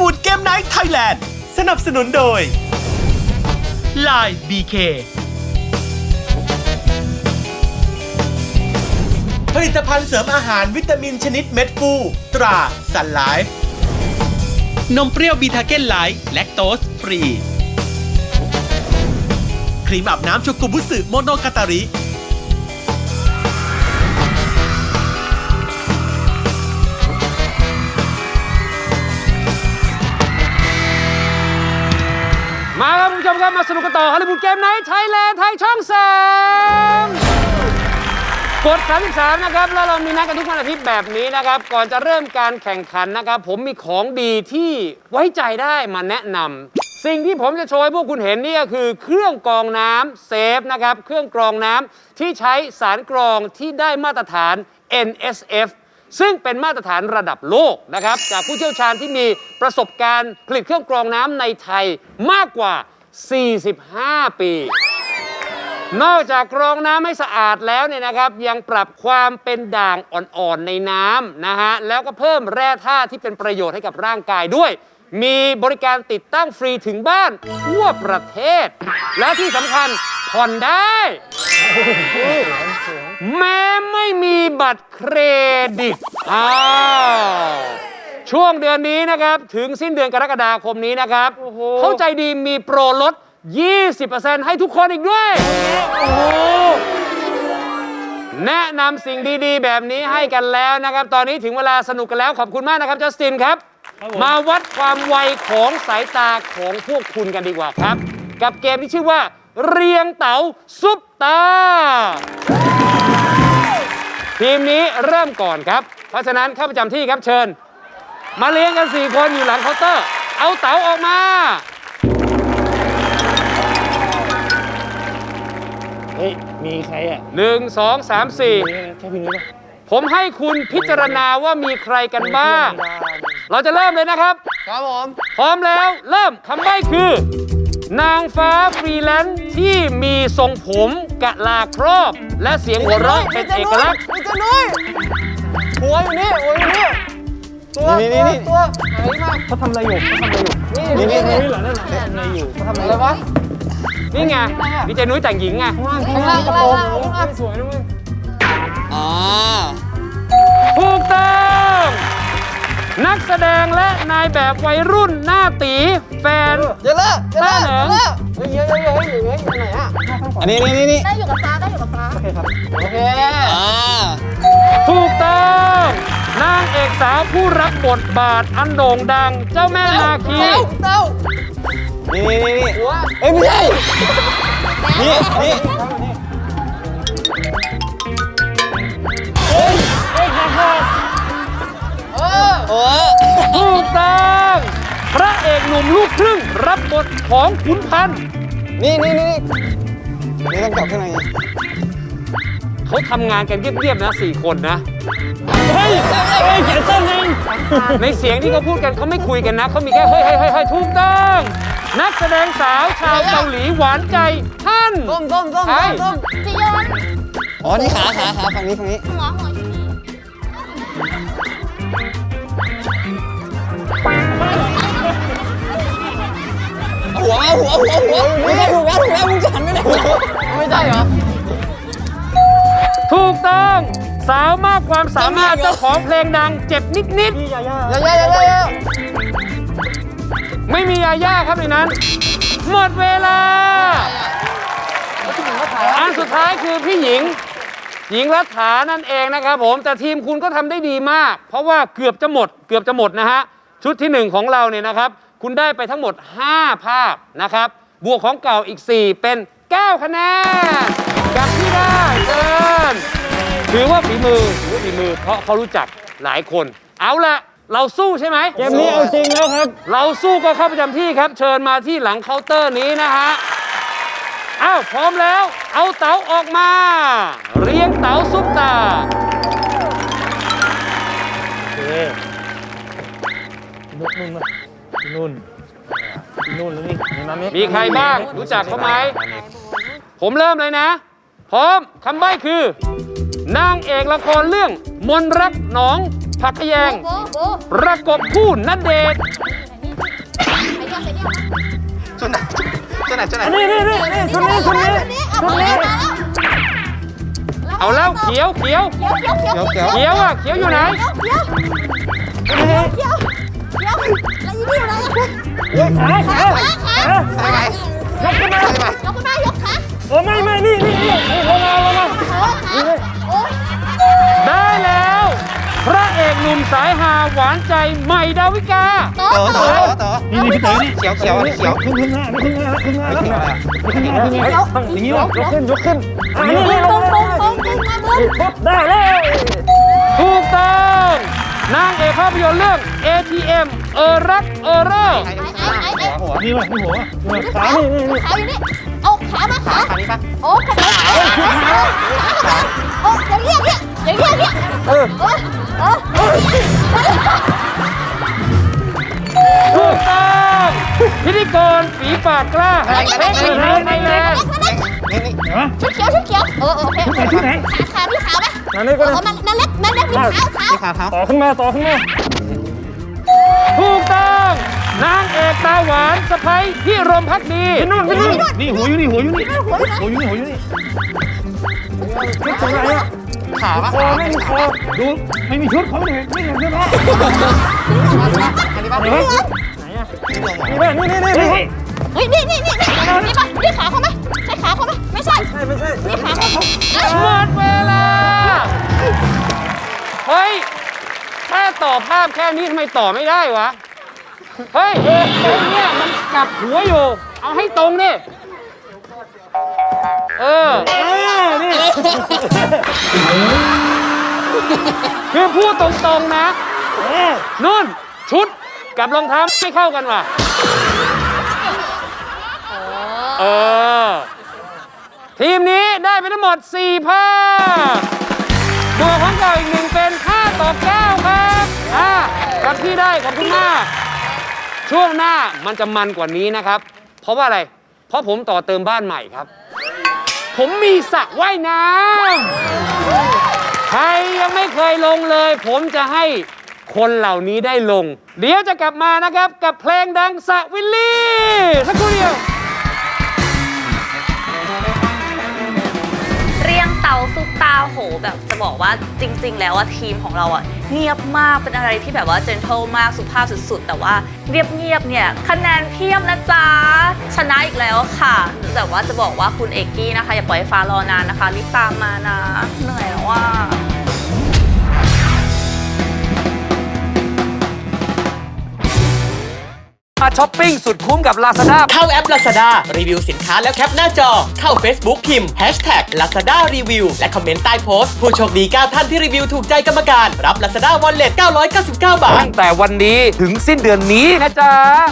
วูดเกมไนท์ไทยแลนด์สนับสนุนโดย Line BK ผลิตภัณฑ์เสริมอาหารวิตามินชนิดเม็ดฟูตราสันไลฟ์นมเปรี้ยวบีทาเก้นไลท์แลคโตสฟรี ครีมอาบน้ำชกุบุสึโมโนกาตาริ มครับมาสนุกกันต่อฮอลลีวูดเกมไนท์ไทยแลนด์ไทยช่องสามกด 33 นะครับ แล้วเรามีนัดกันทุกวันอาทิตย์แบบนี้นะครับ ก่อนจะเริ่มการแข่งขันนะครับ ผมมีของดีที่ไว้ใจได้มาแนะนำสิ่งที่ผมจะโชว์ให้พวกคุณเห็นนี่ก็คือ เครื่องกรองน้ำเซฟนะครับ เครื่องกรองน้ำที่ใช้สารกรองที่ได้มาตรฐาน NSF ซึ่งเป็นมาตรฐานระดับโลกนะครับ จากผู้เชี่ยวชาญที่มีประสบการณ์ผลิตเครื่องกรองน้ำในไทยมากกว่า 45 ปี นอกจากกรองน้ำให้สะอาดแล้วเนี่ยนะครับ ยังปรับความเป็นด่างอ่อนๆในน้ำนะฮะ แล้วก็เพิ่มแร่ธาตุที่เป็นประโยชน์ให้กับร่างกายด้วย มีบริการติดตั้งฟรีถึงบ้านทั่วประเทศ และที่สำคัญผ่อนได้ แม้ไม่มีบัตรเครดิตอ้าว ช่วงเดือนนี้นะครับ ถึงสิ้นเดือนกรกฎาคมนี้นะครับ เข้าใจดีมีโปรลด 20%ให้ทุกคนอีกด้วย แนะนำสิ่งดีๆ แบบนี้ให้กันแล้วนะครับ ตอนนี้ถึงเวลาสนุกกันแล้วขอบคุณมากนะครับจัสตินครับ มาวัดความไวของสายตาของพวกคุณกันดีกว่าครับ กับเกมที่ชื่อว่า เรียงเต๋าซุปตา ทีมนี้เริ่มก่อนครับ เพราะฉะนั้นเข้าประจำที่ครับเชิญ มาเลี้ยงกัน4คนอยู่หลังเคาน์เตอร์ เอาเต๋าออกมา เฮ้ย มีใครอะ1 2 3มี4แค่พี่นุ้ยป่ะผมให้คุณพิจารณาว่ามีใครกันบ้าง เราจะเริ่มเลยนะครับ ครับผม พร้อมแล้วเริ่มคำใบ้คือ นางฟ้าฟรีแลนซ์ที่มีทรงผมกะลาครอบ และเสียงหัวเราะเป็นเอกลักษณ์ มีจะนุ้ยหัวอยู่นี่หัวอยู่นี่ ตัวนี่นี่นี่ ตัวไหนมาเขาทำอะไรอยู่เขาทำอะไรอยู่ นี่นี่นี่เหรอนั่นน่ะทำอะไรอยู่เขาทำอะไรวะนี่ไงพี่เจนุ้ยแต่งหญิงไงข้างล่างข้างล่างข้างล่างข้างล่างสวยนะมึงถูกต้องนักแสดงและนายแบบวัยรุ่นหน้าตีแฟนเดี๋ยวเลิกเดี๋ยวเลิกต้าเหนิงเฮ้ยเฮ้ยเฮ้ยเฮ้ยเฮ้ยอยู่ไหนอะอันนี้นี่นี่นี่ได้อยู่กับฟ้าได้อยู่กับฟ้าโอเคครับโอเคอ่าถูกต้อง นางเอกสาวผู้รับบทบาทอันโด่งดังเจ้าแม่นาคี เต้าเต้านี่นี่นี่นี่หัวเอ้ยไม่ใช่ นี่นี่เออโอ้ถูกต้องพระเอกหนุ่มลูกครึ่งรับบทของขุนพันธ์นี่นี่นี่นี่ต้องจับข้างใน เขาทำงานกันเงียบๆนะสี่คนนะ เฮ้ยเฮ้ยเขียนต้นเองในเสียงที่เขาพูดกันเขาไม่คุยกันนะ เขามีแค่เฮ้ยเฮ้ยเฮ้ยเฮ้ยถูกต้อง นักแสดงสาวชาวเกาหลีหวานใจฮั่นต้มต้มต้มใช่ ต้มจียอนอ๋อ นี่ขาขาขาฝั่งนี้ฝั่งนี้ หัวหัวอยู่นี่หัวมาหัวหัวหัวไม่ใช่ถูกแล้วถูกแล้วมึงจะหันไม่ได้ไม่ใช่เหรอ สาวมากความสามารถเจ้าของเพลงดังเจ็บนิดยายาอย่าอย่าอย่าอย่าๆไม่มียาย่าครับในนั้น หมดเวลา อันสุดท้ายคือพี่หญิง หญิงรัฐานั่นเองนะครับผม แต่ทีมคุณก็ทำได้ดีมาก เพราะว่าเกือบจะหมด เกือบจะหมดนะฮะ ชุดที่ 1 ของเราเนี่ยนะครับ คุณได้ไปทั้งหมด 5 ภาพนะครับ บวกของเก่าอีก 4 เป็น 9 คะแนนกลับที่ได้เชิญ ถือว่าฝีมือถือว่าฝีมือเพราะเขารู้จักหลายคน เอาละเราสู้ใช่ไหมเกมนี้เอาจริงแล้วครับ เราสู้ก็เข้าประจำที่ครับ เชิญมาที่หลังเคาน์เตอร์นี้นะฮะอ้าวพร้อมแล้ว เอาเต๋าออกมา เรียงเต๋าซุปตาโอเคนุ๊กนุ่นมาพี่นุ่นพี่นุ่นแล้วนี่นี่มาเมฆมีใครบ้างรู้จักเขาไหมผมเริ่มเลยนะ พร้อมคำใบ้คือ นางเอกละครเรื่อง มนรักหนอง ผักขยง โบโบประกบคู่นัดเดทนี่ชุดไหนชุดไหนชุดไหนนี่นี่นี่นี่ชุดนี้ชุดนี้ชุดนี้เอาแล้วเขียวเขียวเขียวเขียวเขียวเดี๋ยวเดี๋ยวเขียวอะเขียวอยู่ไหนเขียวเขียวเขียวเขียวแล้วอยู่นี่อยู่ไหนขาขาขาขาไปไงยกขึ้นมายกขึ้นมายกขา โอ้ไม่ไม่นี่นี่นี่นี่ลงมาลงมาขาขาโอ๊ยได้แล้ว พระเอกหนุ่มสายฮาหวานใจใหม่ดาวิกา ต่อต่อต่ต่ออต่อนี่นี่พี่เต๋อนี่เขียวเขียวอันนี้เขียวขึ้นขึ้นหน้าขึ้นหน้าขึ้นหน้าไม่เขียวอะไรอะอย่างนี้ยกขึ้นยกขึ้นอ่านี่นี่นี่ลลงงลงลงลงมามึงปุ๊บได้เลยถูกต้องนางเอกภาพยนตร์เรื่อง ATM เออรักเออเร่อไอ้ไอ้ไอ้ไอ้หัวนี่ว่ะนี่หัวขานี่นี่นี่ ขาอยู่นี่เอาขามาขาขานี้ปะโอ้ขาขาขาโอ้อย่างเงี้ยอย่างเงี้ยอย่างเงี้ยเออเออเออถูกต้องพิธีกรฝีปากกล้าแห่งเทคนิคไทยแลนด์นี่นี่ชุดเขียวชุดเขียวเออโอเคชุดไหนชุดไหนขาขามีขาไหมนั่นนี่ก็เออนั่นนั่นเล็กนั่นเล็กมีขาขานี่ขาเท้าต่อขึ้นมาต่อขึ้นมา ถูกต้อง นางเอกตาหวานสะพ้ยพี่รมพักดีพี่นุ่นพี่นุ่นนี่หัวอยู่นี่หัวอยู่นี่หัวอยู่ไหนหัวอยู่นี่หัวอยู่นี่คิดถึงอะไรอะขาปะคอไม่มีคอดูไม่มีชุดเขาไม่เห็นไม่เห็นเสื้อผ้าอันนี้ปะไหนนี่วะไหนนี่นี่นี่นี่เฮ้ยนี่นี่นี่นี่นี่ปะนี่ขาเขาไหมใช่ขาเขาไหมไม่ใช่ไม่ใช่นี่ขาเขาหมดเวลาเฮ้ย แค่ต่อภาพแค่นี้ทำไมต่อไม่ได้วะ เฮ้ยไอ้เนี่ยมันกลับหัวอยู่ เอาให้ตรงดิเออนี่คือพูดตรงๆนะนุ่น ชุดกับรองเท้าไม่เข้ากันว่ะเออ ทีมนี้ได้ไปทั้งหมด4ภาพบวกของเก่าอีกหนึ่งเป็น5 ต่อ9ครับอะกับที่ได้ขอบคุณมาก ช่วงหน้ามันจะมันกว่านี้นะครับ เพราะว่าอะไร เพราะผมต่อเติมบ้านใหม่ครับ ผมมีสระว่ายน้ำใครยังไม่เคยลงเลย ผมจะให้คนเหล่านี้ได้ลง เดี๋ยวจะกลับมานะครับ กับเพลงดังสระวิลลี่ สักครู่เดียว ตาโหแบบจะบอกว่าจริง ๆ แล้วว่าทีมของเราอะเงียบมากเป็นอะไรที่แบบว่าเจนเทลมากสุภาพสุดๆ แต่ว่าเงียบเนี่ยคะแนนเพียบนะจ๊ะชนะอีกแล้วค่ะ แต่ว่าจะบอกว่าคุณเอกกี้นะคะ อย่าปล่อยฟ้ารอนานนะคะรีบตามมานะเหนื่อยแล้วว่า มาช้อปปิ้งสุดคุ้มกับ Lazada เข้าแอป Lazada รีวิวสินค้าแล้วแคปหน้าจอ เข้า Facebook พิมพ์ Hashtag Lazada Review และคอมเมนต์ใต้โพสต์ ผู้โชคดี 9 ท่านที่รีวิวถูกใจกรรมการ รับ Lazada Wallet 999 บาท ตั้งแต่วันนี้ถึงสิ้นเดือนนี้นะจ๊ะ